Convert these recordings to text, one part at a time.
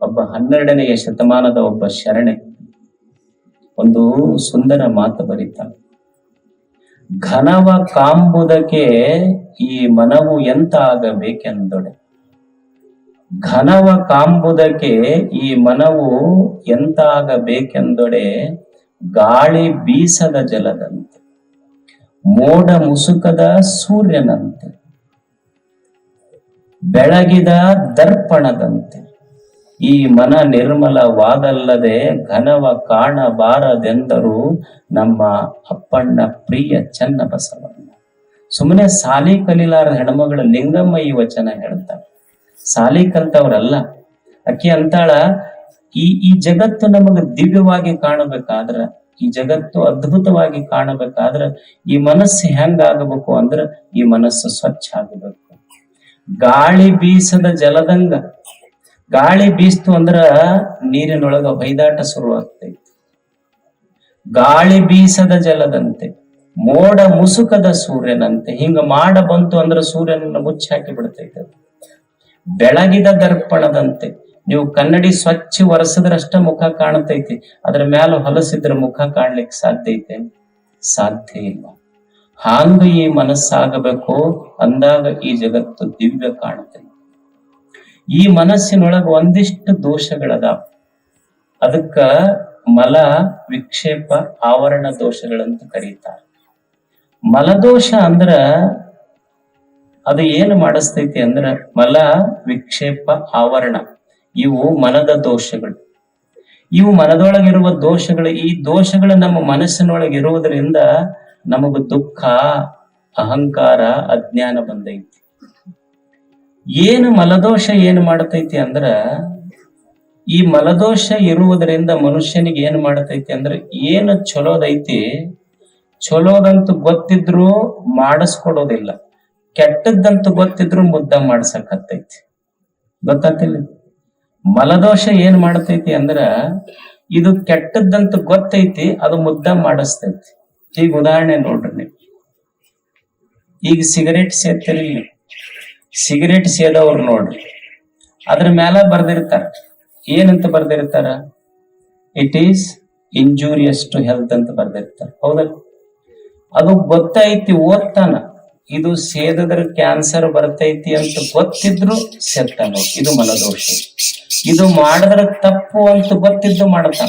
ಒಬ್ಬ ಹನ್ನೆರಡನೆಯ ಶತಮಾನದ ಒಬ್ಬ ಶರಣೆ. ಒಂದು ಸುಂದರ ಮಾತು ಬರೀತಾಳೆ ಘನವ ಕಾಂಬುದಕ್ಕೆ ಈ ಮನವು ಎಂತ ಆಗಬೇಕೆಂದೊಡೆ ಘನವ ಕಾಂಬುದಕ್ಕೆ ಈ ಮನವು ಎಂತ ಆಗಬೇಕೆಂದೊಡೆ ಗಾಳಿ ಬೀಸದ ಜಲದಂತೆ, ಮೋಡ ಮುಸುಕದ ಸೂರ್ಯನಂತೆ, ಬೆಳಗಿದ ದರ್ಪಣದಂತೆ ಈ ಮನ ನಿರ್ಮಲವಾದಲ್ಲದೆ ಘನವ ಕಾಣಬಾರದೆಂದರು ನಮ್ಮ ಅಪ್ಪಣ್ಣ ಪ್ರಿಯ ಚನ್ನ ಬಸವಣ್ಣ ಸುಮ್ಮನೆ ಸಾಲಿ ಕಲೀಲಾರ ಹೆಣ್ಮಗಳ ಲಿಂಗಮ್ಮ ಈ ವಚನ ಹೇಳ್ತಾಳೆ. ಸಾಲಿ ಕಲ್ತವ್ರಲ್ಲ. ಅಕ್ಕಿ ಅಂತಾಳ, ಈ ಈ ಜಗತ್ತು ನಮಗ ದಿವ್ಯವಾಗಿ ಕಾಣಬೇಕಾದ್ರ, ಈ ಜಗತ್ತು ಅದ್ಭುತವಾಗಿ ಕಾಣಬೇಕಾದ್ರ, ಈ ಮನಸ್ಸು ಹೆಂಗಾಗಬೇಕು ಅಂದ್ರ ಈ ಮನಸ್ಸು ಸ್ವಚ್ಛ ಆಗಬೇಕು. ಗಾಳಿ ಬೀಸದ ಜಲದಂಗ ಗಾಳಿ ಬೀಸ್ತು ಅಂದ್ರ ನೀರಿನೊಳಗ ಹೊಯ್ದಾಟ ಶುರುವಾಗ್ತೈತಿ. ಗಾಳಿ ಬೀಸದ ಜಲದಂತೆ, ಮೋಡ ಮುಸುಕದ ಸೂರ್ಯನಂತೆ, ಹಿಂಗ ಮಾಡ ಬಂತು ಅಂದ್ರ ಸೂರ್ಯನನ್ನ ಮುಚ್ಚಿ ಹಾಕಿ ಬಿಡ್ತೈತೆ ಬೆಳಗಿದ ದರ್ಪಣದಂತೆ, ನೀವು ಕನ್ನಡಿ ಸ್ವಚ್ಛ ಒರೆಸಿದ್ರಷ್ಟ ಮುಖ ಕಾಣತೈತಿ, ಅದ್ರ ಮ್ಯಾಲ ಹೊಲಸಿದ್ರ ಮುಖ ಕಾಣ್ಲಿಕ್ಕೆ ಸಾಧ್ಯ ಐತೆ ಸಾಧ್ಯ ಇಲ್ಲ. ಹಾಂಗ ಈ ಮನಸ್ಸಾಗಬೇಕು, ಅಂದಾಗ ಈ ಜಗತ್ತು ದಿವ್ಯ ಕಾಣತೈತಿ. ಈ ಮನಸ್ಸಿನೊಳಗ ಒಂದಿಷ್ಟು ದೋಷಗಳದಾವ ಅದಕ್ಕ ಮಲ, ವಿಕ್ಷೇಪ, ಆವರಣ ದೋಷಗಳಂತ ಕರೀತಾರೆ. ಮಲದೋಷ ಅಂದ್ರ ಅದು ಏನು ಮಾಡಿಸ್ತೈತಿ ಅಂದ್ರ ಮಲ, ವಿಕ್ಷೇಪ, ಆವರಣ, ಇವು ಮನದ ದೋಷಗಳು. ಇವು ಮನದೊಳಗಿರುವ ದೋಷಗಳು, ಈ ದೋಷಗಳು ನಮ್ಮ ಮನಸ್ಸಿನೊಳಗೆ ಇರುವುದರಿಂದ ನಮಗ ದುಃಖ, ಅಹಂಕಾರ, ಅಜ್ಞಾನ ಬಂದೈತಿ. ಏನು ಮಲದೋಷ ಏನು ಮಾಡತೈತಿ ಅಂದ್ರ, ಈ ಮಲದೋಷ ಇರುವುದರಿಂದ ಮನುಷ್ಯನಿಗೆ ಏನ್ ಮಾಡತೈತಿ ಅಂದ್ರ, ಏನು ಚಲೋದೈತಿ, ಚಲೋದಂತ ಗೊತ್ತಿದ್ರು ಮಾಡಿಸ್ಕೊಡೋದಿಲ್ಲ. ಕೆಟ್ಟದ್ದಂತ ಗೊತ್ತಿದ್ರು ಮುದ್ದ ಮಾಡ್ಸಕತ್ತೈತಿ. ಗೊತ್ತಾತಿಲ್ಲ ಮಲದೋಷ ಏನ್ ಮಾಡತೈತಿ ಅಂದ್ರ, ಇದು ಕೆಟ್ಟದ್ದಂತ ಗೊತ್ತೈತಿ, ಅದು ಮುದ್ದ ಮಾಡಿಸ್ತೈತಿ. ಈಗ ಉದಾಹರಣೆ ನೋಡ್ರಿ ನೀವು. ಈಗ ಸಿಗರೇಟ್ ಸೇರ್ತಿರಿ ಸಿಗರೇಟ್ ಸೇದವ್ರು ನೋಡ್ರಿ. ಅದ್ರ ಮ್ಯಾಲ ಬರ್ದಿರ್ತಾರ. ಏನಂತ ಬರ್ದಿರ್ತಾರ? It is injurious to health ಅಂತ ಬರ್ದಿರ್ತಾರ. ಹೌದಲ್ಲ? ಅದು ಗೊತ್ತೈತಿ ಓದ್ತಾನ. ಇದು ಸೇದದ್ರ ಕ್ಯಾನ್ಸರ್ ಬರ್ತೈತಿ ಅಂತ ಗೊತ್ತಿದ್ರು ಸೇರ್ತಾನ ಇದು ಮನದೋಷ. ಇದು ಮಾಡಿದ್ರ ತಪ್ಪು ಅಂತ ಗೊತ್ತಿದ್ದು ಮಾಡ್ತಾನ.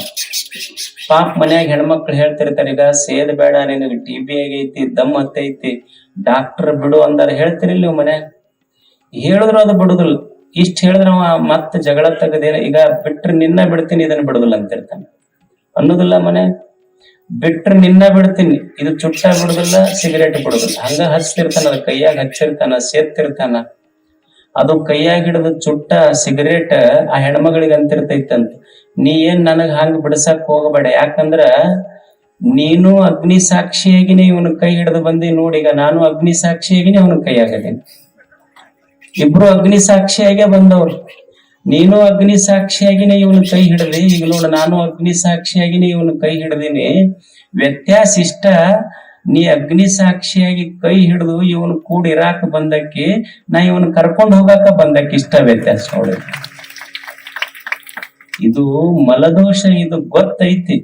ಪಾಪ ಮನ್ಯಾಗ ಹೆಣ್ಮಕ್ಳು ಹೇಳ್ತಿರ್ತಾರೆ, ಈಗ ಸೇದ್ ಬೇಡ ನಿನಗೆ ಟಿ ಬಿ ಆಗೈತಿ, ದಮ್ ಹತ್ತೈತಿ ಡಾಕ್ಟರ್ ಬಿಡು ಅಂದಾರ. ಹೇಳ್ತಿರಿಲ್ಲ ನೀವು ಮನ್ಯಾಗ? ಹೇಳಿದ್ರು ಅದು ಬಿಡುದಿಲ್ಲ. ಇಷ್ಟ ಹೇಳಿದ್ರೆ ಅವ ಮತ್ತೆ ಜಗಳ ತೆಗದೇನ ಈಗ ಬಿಟ್ರೆ ನಿನ್ನ ಬಿಡ್ತೀನಿ ಇದನ್ನ ಬಿಡುದಿಲ್ಲ ಅಂತಿರ್ತಾನೆ ಅನ್ನೋದಿಲ್ಲ ಮನೆ. ಬಿಟ್ರೆ ನಿನ್ನ ಬಿಡ್ತೀನಿ, ಇದು ಚುಟ್ಟ ಬಿಡುದಿಲ್ಲ, ಸಿಗರೇಟ್ ಬಿಡುದಿಲ್ಲ. ಹಂಗ ಹಚ್ತಿರ್ತಾನ, ಅದ ಕೈಯಾಗ ಹಚ್ಚಿರ್ತಾನ ಸೇರ್ತಿರ್ತಾನ ಅದು ಕೈಯಾಗ ಹಿಡಿದು ಚುಟ್ಟ, ಸಿಗರೇಟ್ ಆ ಹೆಣ್ಮಗಳಿಗೆ ಅಂತಿರ್ತೈತಂತ. ನೀ ಏನ್ ನನಗ್ ಹಂಗ ಬಿಡ್ಸಕ್ ಹೋಗಬೇಡ. ಯಾಕಂದ್ರ ನೀನು ಅಗ್ನಿ ಸಾಕ್ಷಿಯಾಗಿನೇ ಇವನ ಕೈ ಹಿಡಿದು ಬಂದಿ ನೋಡಿ, ಈಗ ನಾನು ಅಗ್ನಿ ಸಾಕ್ಷಿಯಾಗಿನೇ ಅವನ ಕೈಯಾಗದೀನಿ ಇಬ್ರು ಅಗ್ನಿ ಸಾಕ್ಷಿಯಾಗೆ ಬಂದವ್ರು. ನೀನು ಅಗ್ನಿ ಸಾಕ್ಷಿಯಾಗಿನೇ ಇವನು ಕೈ ಹಿಡಲಿ ಈಗ ನೋಡ, ನಾನು ಅಗ್ನಿ ಸಾಕ್ಷಿಯಾಗಿನೇ ಇವನು ಕೈ ಹಿಡ್ದೀನಿ. ವ್ಯತ್ಯಾಸ ಇಷ್ಟ ನೀ ಅಗ್ನಿ ಸಾಕ್ಷಿಯಾಗಿ ಕೈ ಹಿಡಿದು ಇವನು ಕೂಡ ಇರಾಕ ಬಂದಕ್ಕೆ, ನಾ ಇವನ್ ಕರ್ಕೊಂಡು ಹೋಗಾಕ ಬಂದಕ್ಕೆ. ಇಷ್ಟ ವ್ಯತ್ಯಾಸ ನೋಡಿ. ಇದು ಮಲದೋಷ, ಇದು ಗೊತ್ತೈತಿ.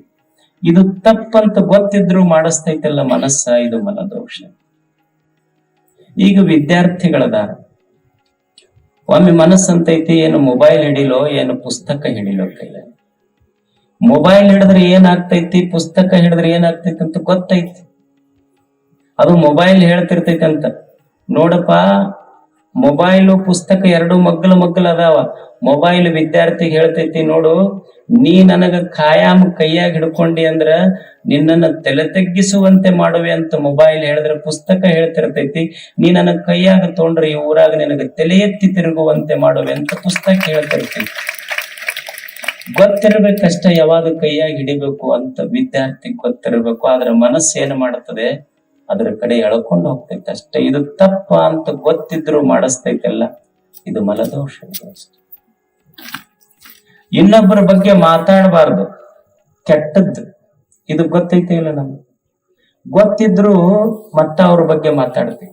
ಇದು ತಪ್ಪಂತ ಗೊತ್ತಿದ್ರು ಮಾಡಿಸ್ತೈತಲ್ಲ ಮನಸ್ಸ, ಇದು ಮಲದೋಷ. ಈಗ ವಿದ್ಯಾರ್ಥಿಗಳದಾರ. ಒಮ್ಮೆ ಮನಸ್ಸಂತೈತಿ, ಏನು ಮೊಬೈಲ್ ಹಿಡಿಲೋ, ಏನು ಪುಸ್ತಕ ಹಿಡಿಲೋ ಕೈಲ. ಮೊಬೈಲ್ ಹಿಡಿದ್ರೆ ಏನಾಗ್ತೈತಿ, ಪುಸ್ತಕ ಹಿಡಿದ್ರೆ ಏನಾಗ್ತೈತಿ ಅಂತ ಗೊತ್ತೈತಿ. ಅದು ಮೊಬೈಲ್ ಹೇಳ್ತಿರ್ತೈತಿ ಅಂತ ನೋಡಪ್ಪ ಮೊಬೈಲು ಪುಸ್ತಕ ಎರಡು ಮಗ್ಗಲ ಮಗ್ಗಲ ಅದಾವ. ಮೊಬೈಲ್ ವಿದ್ಯಾರ್ಥಿಗೆ ಹೇಳ್ತೈತಿ ನೋಡು, ನೀ ನನಗ ಕಾಯಾಮ ಕೈಯಾಗಿ ಹಿಡ್ಕೊಂಡಿ ಅಂದ್ರ ನಿನ್ನನ್ನ ತಲೆ ತಗ್ಗಿಸುವಂತೆ ಮಾಡುವೆ ಅಂತ ಮೊಬೈಲ್ ಹೇಳಿದ್ರೆ ಪುಸ್ತಕ ಹೇಳ್ತಿರ್ತೈತಿ. ನೀ ನನ್ನ ಕೈಯಾಗ ತೊಗೊಂಡ್ರೆ ಈ ಊರಾಗ ನಿನಗ ತಲೆ ಎತ್ತಿ ತಿರುಗುವಂತೆ ಮಾಡುವೆ ಅಂತ ಪುಸ್ತಕ ಹೇಳ್ತಿರ್ತೈತಿ. ಗೊತ್ತಿರ್ಬೇಕಷ್ಟ ಯಾವಾಗ ಕೈಯಾಗಿ ಹಿಡಿಬೇಕು ಅಂತ ವಿದ್ಯಾರ್ಥಿ ಗೊತ್ತಿರಬೇಕು. ಆದ್ರೆ ಮನಸ್ಸು ಏನು ಮಾಡುತ್ತದೆ ಅದರ ಕಡೆ ಎಳ್ಕೊಂಡು ಹೋಗ್ತೈತೆ ಅಷ್ಟೇ. ಇದು ತಪ್ಪ ಅಂತ ಗೊತ್ತಿದ್ರು ಮಾಡಿಸ್ತೈತೆಲ್ಲ. ಇದು ಮಲದೋಷ ಇನ್ನೊಬ್ಬರ ಬಗ್ಗೆ ಮಾತಾಡಬಾರ್ದು. ಕೆಟ್ಟದ್ದು. ಇದು ಗೊತ್ತೈತೆ ಇಲ್ಲ ನಮ್ಗೆ. ಗೊತ್ತಿದ್ರು ಮತ್ತ ಅವ್ರ ಬಗ್ಗೆ ಮಾತಾಡ್ತೀವಿ.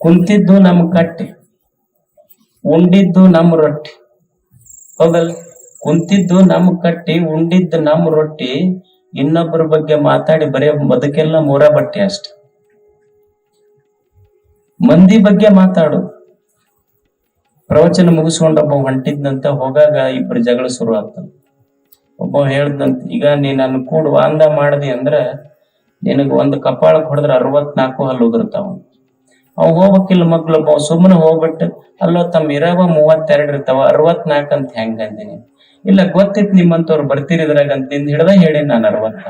ಕುಂತಿದ್ದು ನಮ್ ಕಟ್ಟಿ. ಉಂಡಿದ್ದು ನಮ್ ರೊಟ್ಟಿ. ಹೋಗಲ್ ಕುಂತಿದ್ದು ನಮ್ ಕಟ್ಟಿ, ಉಂಡಿದ್ದು ನಮ್ ರೊಟ್ಟಿ. ಇನ್ನೊಬ್ಬರ ಬಗ್ಗೆ ಮಾತಾಡಿ ಬರೇ ಬದುಕೆಲ್ಲ ಮೂರ ಬಟ್ಟೆ ಅಷ್ಟೆ. ಮಂದಿ ಬಗ್ಗೆ ಮಾತಾಡು. ಪ್ರವಚನ ಮುಗಿಸ್ಕೊಂಡೊಬ್ಬ ಹೊಂಟಿದ್ನಂತ ಹೋಗಾಗ ಇಬ್ರು ಜಗಳ ಶುರು ಆಗ್ತಾನ ಒಬ್ಬ ಹೇಳ್ದಂತ, ಈಗ ನೀ ನನ್ನ ಕೂಡ ವಾಂದ ಮಾಡದಿ ಅಂದ್ರ ನಿನಗ ಒಂದು ಕಪಾಳಕ್ಕೆ ಹೊಡೆದ್ರ ಅರವತ್ನಾಲ್ಕು ಹಲ್ಲು ಉದುರ್ತಾವ. ಅವ್ ಹೋಗ್ಬೇಕಿಲ್ಲ ಮಗ್ಳೊಬ್ಬ ಸುಮ್ಮನೆ ಹೋಗ್ಬಿಟ್ಟು, ಅಲ್ಲೋ ತಮ್ಮ ಇರವ ಮೂವತ್ತೆರಡು ಇರ್ತಾವ, ಅರವತ್ನಾಲ್ಕ ಅಂತ ಹೆಂಗ್ ಇಲ್ಲ, ಗೊತ್ತಿತ್ತು ನಿಮ್ಮಂತವ್ರು ಬರ್ತೀರಿ ಇದ್ರಾಗ ಅಂತ, ನಿಂದ ಹಿಡ್ದ ಹೇಳಿ ನಾನು ಅರವತ್ತ.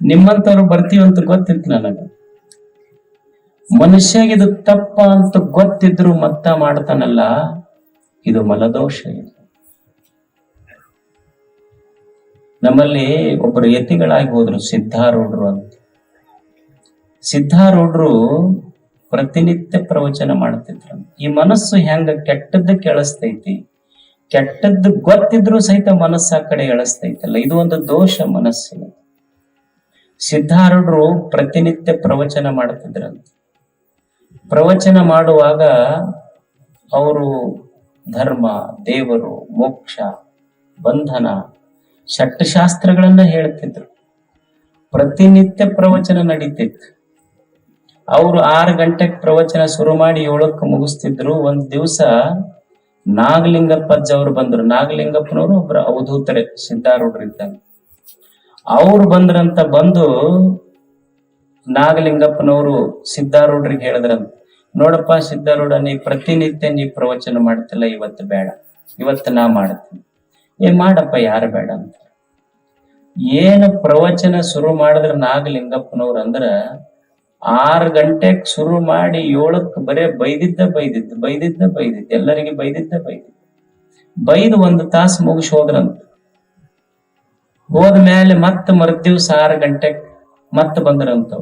ನಿಮ್ಮಂತವ್ರು ಬರ್ತೀವಂತ ಗೊತ್ತಿತ್ತು ನನಗ. ಮನುಷ್ಯಗೆ ಇದು ತಪ್ಪ ಅಂತ ಗೊತ್ತಿದ್ರು ಮತ್ತ ಮಾಡ್ತಾನಲ್ಲ, ಇದು ಮಲದೋಷ ಇದು. ನಮ್ಮಲ್ಲಿ ಒಬ್ಬರು ಯತಿಗಳಾಗಿ ಹೋದ್ರು, ಸಿದ್ಧಾರೂಢರು ಅಂತ. ಸಿದ್ಧಾರೂಢರು ಪ್ರತಿನಿತ್ಯ ಪ್ರವಚನ ಮಾಡ್ತಿದ್ರು ಈ ಮನಸ್ಸು ಹೆಂಗ ಕೆಟ್ಟದ್ದು ಕೆಳಸ್ತೈತಿ, ಕೆಟ್ಟದ್ದು ಗೊತ್ತಿದ್ರು ಸಹಿತ ಮನಸ್ಸು ಆ ಕಡೆ ಎಳಸ್ತೈತಲ್ಲ, ಇದು ಒಂದು ದೋಷ ಮನಸ್ಸಿನ ಸಿದ್ಧಾರೂಢರು ಪ್ರತಿನಿತ್ಯ ಪ್ರವಚನ ಮಾಡ್ತಿದ್ರಂತೆ ಪ್ರವಚನ ಮಾಡುವಾಗ ಅವರು ಧರ್ಮ, ದೇವರು, ಮೋಕ್ಷ, ಬಂಧನ, ಷಟ್ಶಾಸ್ತ್ರಗಳನ್ನ ಹೇಳ್ತಿದ್ರು. ಪ್ರತಿನಿತ್ಯ ಪ್ರವಚನ ನಡೀತಿತ್ತು. ಅವರು ಆರು ಗಂಟೆಗೆ ಪ್ರವಚನ ಶುರು ಮಾಡಿ ಏಳಕ್ಕೆ ಮುಗಿಸ್ತಿದ್ರು. ಒಂದ್ ದಿವಸ ನಾಗಲಿಂಗಪ್ಪಜ್ಜ ಅವ್ರು ಬಂದ್ರು. ನಾಗಲಿಂಗಪ್ಪನವರು ಒಬ್ರ ಅವಧೂತರೆ ಸಿದ್ಧಾರೂಢರು ಇದ್ದಾಗ. ಅವ್ರು ಬಂದ್ರಂತ ಬಂದು ನಾಗಲಿಂಗಪ್ಪನವರು ಸಿದ್ಧಾರೂಢರಿಗೆ ಹೇಳಿದ್ರಂತ. ನೋಡಪ್ಪ ಸಿದ್ಧಾರೂಢ, ನೀ ಪ್ರತಿನಿತ್ಯ ನೀ ಪ್ರವಚನ ಮಾಡ್ತಿಲ್ಲ, ಇವತ್ತು ಬೇಡ. ಇವತ್ತು ನಾ ಮಾಡ್ತೀನಿ. ಏ ಮಾಡಪ್ಪ, ಯಾರು ಬೇಡ ಅಂತ. ಏನು ಪ್ರವಚನ ಶುರು ಮಾಡಿದ್ರ ನಾಗಲಿಂಗಪ್ಪನವ್ರು ಅಂದ್ರ ಆರು ಗಂಟೆಗೆ ಶುರು ಮಾಡಿ ಏಳಕ್ ಬರೇ ಬೈದಿದ್ದ ಬೈದಿದ್ದು ಬೈದಿದ್ದ ಬೈದಿದ್ದು, ಎಲ್ಲರಿಗೆ ಬೈದಿದ್ದ ಬೈದಿದ್ದು. ಬೈದು ಒಂದು ತಾಸು ಮುಗಿಸಿ ಹೋದ್ರಂತ. ಹೋದ್ಮೇಲೆ ಮತ್ತ ಮರುದಿವ್ಸ ಆರು ಗಂಟೆಗೆ ಮತ್ತೆ ಬಂದ್ರಂತ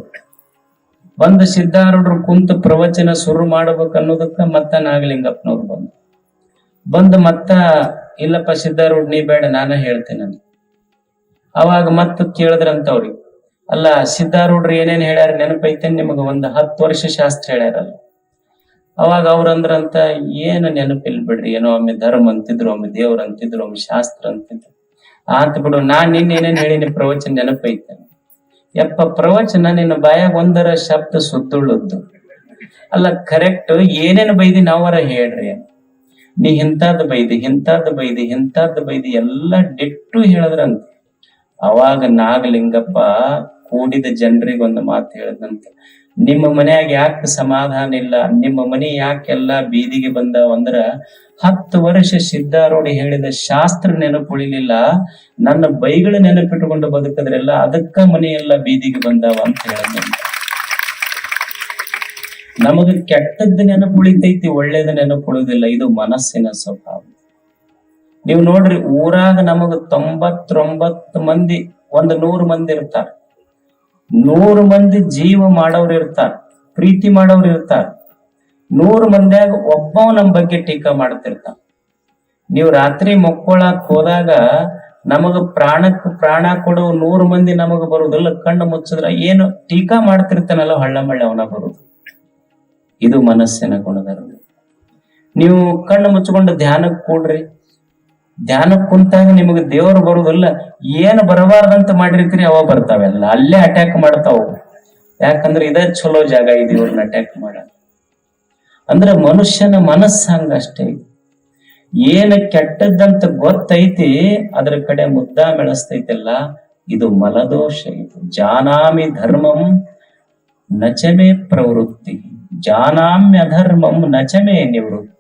ಬಂದು ಸಿದ್ಧಾರೂಢರು ಕುಂತ ಪ್ರವಚನ ಶುರು ಮಾಡ್ಬೇಕು ಅನ್ನೋದಕ್ಕ ಮತ್ತ ನಾಗಲಿಂಗಪ್ಪನವ್ರು ಬಂದು ಬಂದು ಮತ್ತ, ಇಲ್ಲಪ್ಪ ಸಿದ್ಧಾರೂಢ, ನೀ ಬೇಡ, ನಾನೇ ಹೇಳ್ತೇನೆ ಅವಾಗ ಮತ್ತ ಕೇಳಿದ್ರಂತ ಅವ್ರಿಗೆ. ಅಲ್ಲ, ಸಿದ್ಧಾರೂಢರು ಏನೇನ್ ಹೇಳ್ಯಾರ ನೆನಪೈತೆ ನಿಮಗ? ಒಂದ್ ಹತ್ತು ವರ್ಷ ಶಾಸ್ತ್ರ ಹೇಳ್ಯಾರಲ್ಲ. ಅವಾಗ ಅವ್ರ ಅಂದ್ರಂತ, ಏನು ನೆನಪಿಲ್ ಬಿಡ್ರಿ? ಏನೋ ಒಮ್ಮೆ ಧರ್ಮ ಅಂತಿದ್ರು, ಒಮ್ಮೆ ದೇವ್ರ ಅಂತಿದ್ರು, ಒಮ್ಮೆ ಶಾಸ್ತ್ರ ಅಂತಿದ್ರು. ಆತ ಬಿಡು, ನಾನ್ ನಿನ್ನ ಏನೇನ್ ಹೇಳಿನಿ, ಪ್ರವಚನ ನೆನಪೈತೆ. ಯಪ್ಪ, ಪ್ರವಚನ ನಿನ್ನ ಬಾಯಾಗ ಒಂದರ ಶಬ್ದ ಸುತ್ತುಳ್ಳದ್ದು. ಅಲ್ಲ ಕರೆಕ್ಟ್ ಏನೇನು ಬೈದಿ ನಾವರ ಹೇಳ್ರಿ. ನೀ ಇಂಥದ್ದು ಬೈದಿ ಇಂಥದ್ದು ಬೈದಿ ಇಂಥದ್ದು ಬೈದಿ, ಎಲ್ಲ ಡಿಟ್ಟು ಹೇಳಿದ್ರಂತ. ಅವಾಗ ನಾಗಲಿಂಗಪ್ಪ ಕೂಡಿದ ಜನರಿಗೆ ಒಂದು ಮಾತು ಹೇಳಿದಂತೆ. ನಿಮ್ಮ ಮನೆಯಾಗ ಯಾಕೆ ಸಮಾಧಾನ ಇಲ್ಲ? ನಿಮ್ಮ ಮನೆ ಯಾಕೆಲ್ಲ ಬೀದಿಗೆ ಬಂದಾವ ಅಂದ್ರ ಹತ್ತು ವರ್ಷ ಸಿದ್ಧಾರೂಢಿ ಹೇಳಿದ ಶಾಸ್ತ್ರ ನೆನಪುಳಿಲಿಲ್ಲ. ನನ್ನ ಬೈಗಳ ನೆನಪಿಟ್ಟುಕೊಂಡು ಬದುಕದ್ರೆಲ್ಲ ಅದಕ್ಕ ಮನೆಯೆಲ್ಲ ಬೀದಿಗೆ ಬಂದಾವ ಅಂತ ಹೇಳಿದಂತೆ ನಮಗ ಕೆಟ್ಟದ್ದು ನೆನಪುಳಿತೈತಿ, ಒಳ್ಳೇದ ನೆನಪುಳುದಿಲ್ಲ. ಇದು ಮನಸ್ಸಿನ ಸ್ವಭಾವ. ನೀವು ನೋಡ್ರಿ ಊರಾಗ ನಮಗ ತೊಂಬತ್ತೊಂಬತ್ತು ಮಂದಿ, ಒಂದು ನೂರು ಮಂದಿ ಇರ್ತಾರ. ನೂರು ಮಂದಿ ಜೀವ ಮಾಡೋರು ಇರ್ತಾರ, ಪ್ರೀತಿ ಮಾಡೋರು ಇರ್ತಾರ. ನೂರು ಮಂದಿಯಾಗ ಒಬ್ಬವ ನಮ್ ಬಗ್ಗೆ ಟೀಕಾ ಮಾಡ್ತಿರ್ತಾನ. ನೀವು ರಾತ್ರಿ ಮಕ್ಕೊಳಕ್ ಹೋದಾಗ ನಮಗ ಪ್ರಾಣಕ್ ಪ್ರಾಣ ಕೊಡೋ ನೂರು ಮಂದಿ ನಮಗ ಬರುದಿಲ್ಲ, ಕಣ್ಣು ಮುಚ್ಚಿದ್ರ ಏನು ಟೀಕಾ ಮಾಡ್ತಿರ್ತಾನಲ್ಲ ಹಳ್ಳ ಮಳ್ಳ ಅವನ ಬರುದು. ಇದು ಮನಸ್ಸಿನ ಗುಣಧರ್ಮ. ನೀವು ಕಣ್ಣು ಮುಚ್ಚಿಕೊಂಡು ಧ್ಯಾನಕ್ಕೆ ಕೂಡ್ರಿ. ಧ್ಯಾನಕ್ಕೆ ಕುಂತಾಗ ನಿಮಗೆ ದೇವರು ಬರುದಿಲ್ಲ ಏನು ಬರಬಾರ್ದಂತ ಮಾಡಿರ್ತೀರಿ ಅವ ಬರ್ತಾವೆಲ್ಲ ಅಲ್ಲೇ ಅಟ್ಯಾಕ್ ಮಾಡ್ತಾವ. ಯಾಕಂದ್ರೆ ಇದ ಚಲೋ ಜಾಗ ಇದೆ ಇವ್ರನ್ನ ಅಟ್ಯಾಕ್ ಮಾಡ ಅಂದ್ರೆ ಮನುಷ್ಯನ ಮನಸ್ಸ ಹಂಗಷ್ಟೇ. ಏನ ಕೆಟ್ಟದ್ದಂತ ಗೊತ್ತೈತಿ, ಅದ್ರ ಕಡೆ ಮುದ್ದ ಮೆಳಸ್ತೈತಲ್ಲ, ಇದು ಮಲದೋಷ ಇದು. ಜಾನಾಮಿ ಧರ್ಮಂ ನಚಮೆ ಪ್ರವೃತ್ತಿ. ಜಾನಾಮ್ಯ ಧರ್ಮಂ ನಚಮೆ ನಿವೃತ್ತಿ.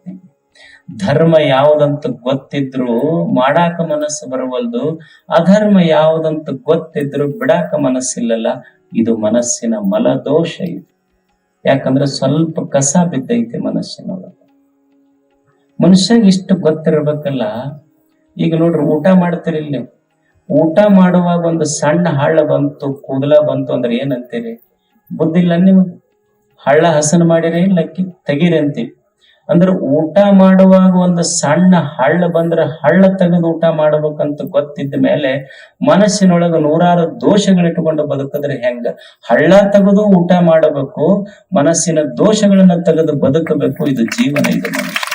ಧರ್ಮ ಯಾವುದಂತ ಗೊತ್ತಿದ್ರು ಮಾಡಾಕ ಮನಸ್ಸು ಬರವಲ್ದು, ಅಧರ್ಮ ಯಾವುದಂತ ಗೊತ್ತಿದ್ರು ಬಿಡಾಕ ಮನಸ್ಸಿಲ್ಲಲ್ಲ, ಇದು ಮನಸ್ಸಿನ ಮಲದೋಷ ಇದು. ಯಾಕಂದ್ರೆ ಸ್ವಲ್ಪ ಕಸ ಬಿದ್ದೈತೆ ಮನಸ್ಸಿನೊಳಗೆ. ಮನುಷ್ಯಗೆ ಇಷ್ಟು ಗೊತ್ತಿರ್ಬೇಕಲ್ಲ, ಈಗ ನೋಡ್ರಿ ಊಟ ಮಾಡ್ತೀರಿಲ್ಲ ನೀವು. ಊಟ ಮಾಡುವಾಗ ಒಂದು ಸಣ್ಣ ಹಳ್ಳ ಬಂತು, ಕೂದಲ ಬಂತು ಅಂದ್ರೆ ಏನಂತೀರಿ? ಬುದ್ಧಿಲ್ಲ ನಿಮಗೆ. ಹಳ್ಳ ಹಸನ್ ಮಾಡಿರಿ ಲಕ್ಕಿ ತೆಗೀರಿ ಅಂತೀವಿ ಅಂದ್ರೆ ಊಟ ಮಾಡುವಾಗ ಒಂದು ಸಣ್ಣ ಹಳ್ಳ ಬಂದ್ರೆ ಹಳ್ಳ ತೆಗೆದು ಊಟ ಮಾಡ್ಬೇಕಂತ ಗೊತ್ತಿದ್ದ ಮೇಲೆ ಮನಸ್ಸಿನೊಳಗ ನೂರಾರು ದೋಷಗಳಿಟ್ಟುಕೊಂಡು ಬದುಕಿದ್ರೆ ಹೆಂಗ? ಹಳ್ಳ ತೆಗೆದು ಊಟ ಮಾಡಬೇಕು, ಮನಸ್ಸಿನ ದೋಷಗಳನ್ನ ತೆಗೆದು ಬದುಕಬೇಕು, ಇದು ಜೀವನ, ಇದು ಮನುಷ್ಯ.